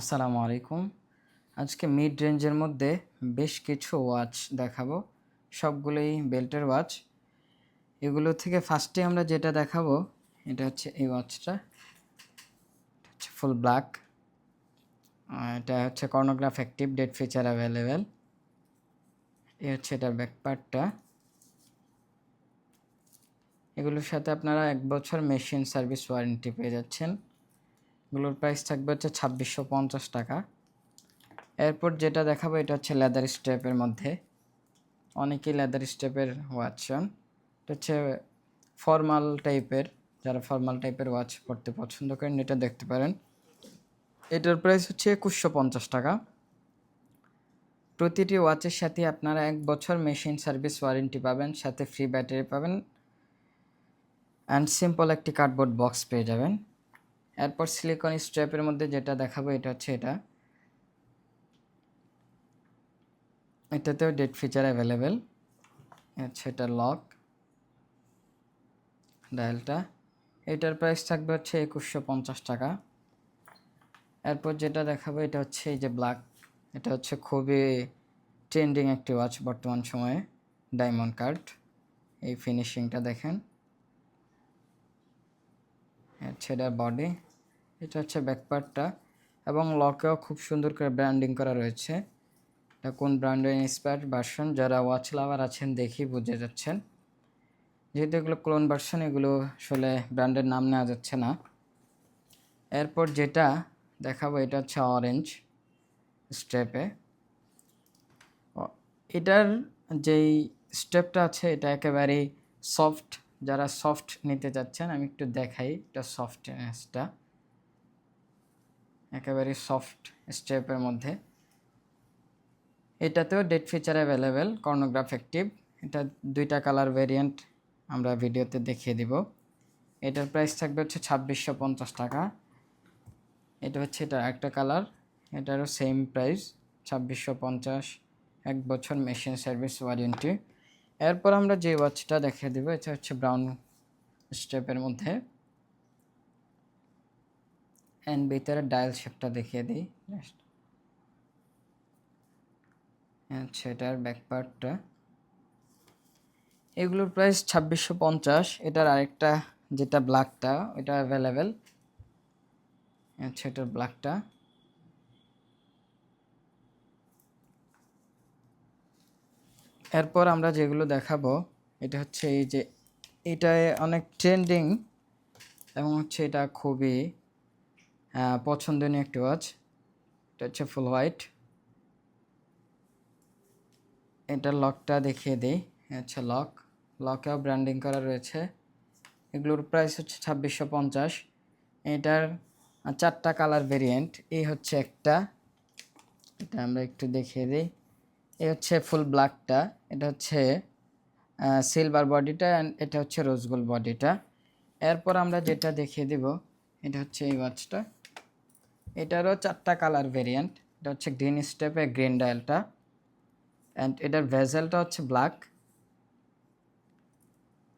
আসসালামু আলাইকুম। আজকে মিড রেঞ্জের মধ্যে বেশ কিছু ওয়াচ দেখাবো। সবগুলোই বেল্টের ওয়াচ এগুলো থেকে ফার্স্টে আমরা যেটা দেখাবো, এটা হচ্ছে এই ওয়াচটা হচ্ছে ফুল ব্ল্যাক এটা হচ্ছে chronograph active date feature available এ হচ্ছে এটার ব্যাকপার্টটা এগুলোর সাথে আপনারা এক বছর মেশিন সার্ভিস ওয়ারেন্টি পেয়ে যাচ্ছেন। এগুলোর প্রাইস থাকবে হচ্ছে ছাব্বিশশো পঞ্চাশ টাকা। এরপর যেটা দেখাবো এটা হচ্ছে লেদার স্টেপের মধ্যে। অনেকেই লেদার স্টেপের ওয়াচ চান এটা হচ্ছে ফর্মাল টাইপের যারা ফর্মাল টাইপের ওয়াচ পরতে পছন্দ করেন এটা দেখতে পারেন। এটার প্রাইস হচ্ছে একুশশো পঞ্চাশ টাকা। প্রতিটি ওয়াচের সাথে আপনারা এক বছর মেশিন সার্ভিস ওয়ারেন্টি পাবেন, সাথে ফ্রি ব্যাটারি পাবেন। অ্যান্ড সিম্পল একটি কার্ডবোর্ড বক্স পেয়ে যাবেন। এরপর সিলিকন স্ট্র্যাপের মধ্যে যেটা দেখাবো এটা হচ্ছে এটা। এটাতেও ডেট ফিচার অ্যাভেলেবেল হচ্ছে এটা লক ডায়ালটা এটার প্রাইস থাকবে হচ্ছে একুশশো পঞ্চাশ টাকা। এরপর যেটা দেখাবো এটা হচ্ছে এই যে ব্ল্যাক এটা হচ্ছে খুবই ট্রেন্ডিং একটি ওয়াচ বর্তমান সময়ে। ডায়মন্ড কার্ড এই ফিনিশিংটা দেখেন। হচ্ছে এটা বডি এটা হচ্ছে ব্যাকপার্টটা এবং লকেও খুব সুন্দর করে ব্র্যান্ডিং করা রয়েছে। এটা কোন ব্র্যান্ডের ইন্সপায়ার্ড ভার্সন যারা ওয়াচ লাভার আছেন, দেখেই বুঝে যাচ্ছেন। যেহেতু এগুলো ক্লোন ভার্সন এগুলো আসলে ব্র্যান্ডের নাম নেওয়া যাচ্ছে না। এরপর যেটা দেখাবো, এটা হচ্ছে অরেঞ্জ স্টেপে এটার যেই স্টেপটা আছে, এটা একেবারেই সফট যারা সফট নিতে চাচ্ছেন আমি একটু দেখাই এটা সফটনেসটা একেবারে সফট স্টেপের মধ্যে। এটাতেও date feature available chronograph active এটা দুইটা কালার ভেরিয়েন্ট আমরা ভিডিওতে দেখিয়ে দিব। এটার প্রাইস থাকবে হচ্ছে ছাব্বিশশো পঞ্চাশ টাকা। এটা হচ্ছে এটা একটা কালার এটারও সেম প্রাইস ছাব্বিশশো পঞ্চাশ, এক বছর মেশিন সার্ভিস ওয়ারেন্টি এরপর আমরা যে ওয়াচটা দেখিয়ে দেবো, এটা হচ্ছে ব্রাউন স্টেপের মধ্যে। অ্যান্ড ভিতরে ডায়াল শেপটা দেখিয়ে দিই। আচ্ছা এটার ব্যাকপার্টটা এগুলোর প্রাইস ছাব্বিশশো পঞ্চাশ। এটার আরেকটা যেটা ব্ল্যাকটা ওইটা অ্যাভেলেবেল আচ্ছা এটার ব্ল্যাকটা এরপর আমরা যেগুলো দেখাবো, এটা হচ্ছে এই যে এটায় অনেক ট্রেন্ডিং এবং হচ্ছে এটা খুবই পছন্দনীয় একটি ওয়াচ এটা হচ্ছে ফুল হোয়াইট এটা লকটা দেখিয়ে দিই। হচ্ছে লক লকেও ব্র্যান্ডিং করা রয়েছে। এগুলোর প্রাইস হচ্ছে ছাব্বিশশো পঞ্চাশ। এটার চারটা কালার ভেরিয়েন্ট এই হচ্ছে একটা। এটা আমরা একটু দেখিয়ে দিই। এই হচ্ছে ফুল ব্ল্যাকটা এটা হচ্ছে সিলভার বডিটা এটা হচ্ছে রোজ গোল্ড বডিটা এরপর আমরা যেটা দেখিয়ে দিব, এটা হচ্ছে এই ওয়াচটা এটারও চারটা কালার ভেরিয়েন্ট এটা হচ্ছে গ্রিন স্টেপে গ্রিন ডায়ালটা অ্যান্ড এটার ভেজেলটা হচ্ছে ব্ল্যাক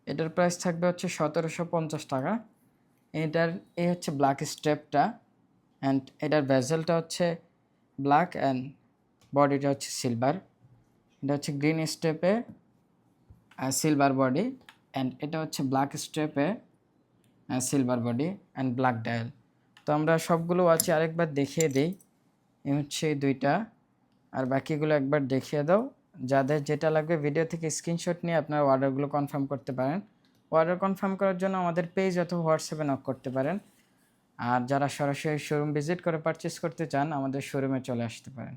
এটার প্রাইস থাকবে হচ্ছে সতেরোশো পঞ্চাশ টাকা। এটার, এই হচ্ছে ব্ল্যাক স্টেপটা অ্যান্ড এটার ভেজেলটা হচ্ছে ব্ল্যাক অ্যান্ড বডিটা হচ্ছে সিলভার এটা হচ্ছে গ্রিন স্টেপে সিলভার বডি অ্যান্ড এটা হচ্ছে ব্ল্যাক স্টেপে silver body and black dial তো আমরা সবগুলো আছে, আরেকবার দেখিয়ে দিই। এই হচ্ছে দুইটা। আর বাকিগুলো একবার দেখিয়ে দাও। যাদের যেটা লাগবে ভিডিও থেকে স্ক্রিনশট নিয়ে আপনারা অর্ডারগুলো কনফার্ম করতে পারেন। অর্ডার কনফার্ম করার জন্য আমাদের পেজ অথবা হোয়াটসঅ্যাপে নক করতে পারেন। আর যারা সরাসরি শোরুম ভিজিট করে পারচেস করতে চান, আমাদের শোরুমে চলে আসতে পারেন।